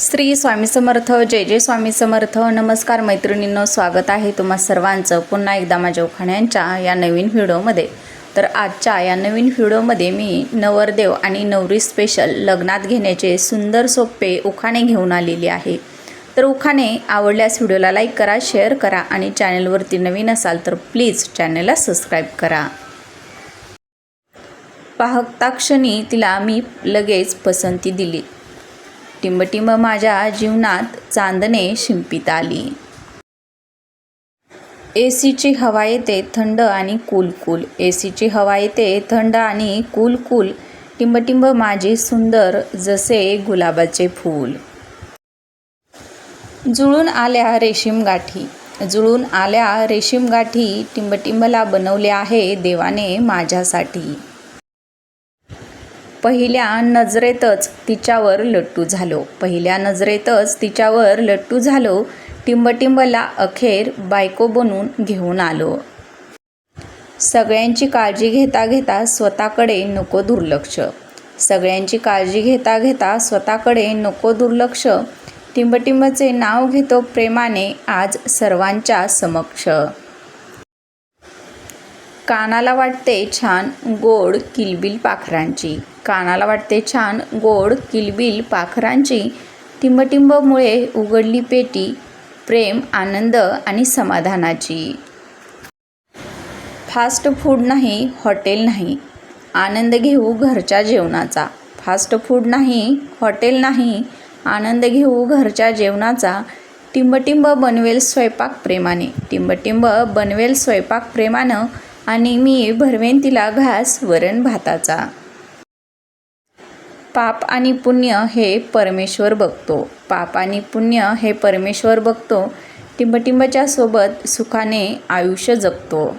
श्री स्वामी समर्थ जय जय स्वामी समर्थ. नमस्कार मैत्रिणींनो स्वागत आहे तुम्हा सर्वांचं पुन्हा एकदा माझ्या उखाण्यांच्या या नवीन व्हिडिओमध्ये. तर आजच्या या नवीन व्हिडिओमध्ये मी नवरदेव आणि नवरी स्पेशल लग्नात घेण्याचे सुंदर सोपे उखाणे घेऊन आलेली आहे. तर उखाणे आवडल्यास व्हिडिओला लाईक करा शेअर करा आणि चॅनलवरती नवीन असाल तर प्लीज चॅनलला सबस्क्राईब करा. पाहताक्षणी तिला मी लगेच पसंती दिली. टिंबटिंब माझ्या जीवनात चांदणे शिंपित आली. ए सीची हवा येते थंड आणि कूल कूल ए सीची हवा येते थंड आणि कूल कूल टिंबटिंब माझे सुंदर जसे गुलाबाचे फूल. जुळून आल्या रेशीम गाठी. जुळून आल्या रेशीम गाठी टिंबटिंबला बनवले आहे देवाने माझ्यासाठी. पहिल्या नजरेतच तिच्यावर लट्टू झालो. पहिल्या नजरेतच तिच्यावर लट्टू झालो. टिंबटिंबला अखेर बायको बनून घेऊन आलो. सगळ्यांची काळजी घेता घेता स्वतःकडे नको दुर्लक्ष. सगळ्यांची काळजी घेता घेता स्वतःकडे नको दुर्लक्ष. टिंबटिंबचे नाव घेतो प्रेमाने आज सर्वांच्या समक्ष. कानाला वाटते छान गोड किलबिल पाखरांची. कानाला वाटते छान गोड किलबिल पाखरांची टिंबटिंबमुळे उघडली पेटी प्रेम आनंद आणि समाधानाची. फास्ट फूड नाही हॉटेल नाही. आनंद घेऊ घरच्या जेवणाचा. फास्ट फूड नाही हॉटेल नाही. आनंद घेऊ घरच्या जेवणाचा. टिंबटिंब बनवेल स्वयंपाक प्रेमाने. टिंबटिंब बनवेल स्वयंपाक प्रेमानं आणि मी भरवेन तिला घास वरण भाताचा. पाप आणि पुण्य हे परमेश्वर बघतो. पाप आणि पुण्य हे परमेश्वर बघतो. टिंबटिंबच्या सोबत सुखाने आयुष्य जगतो.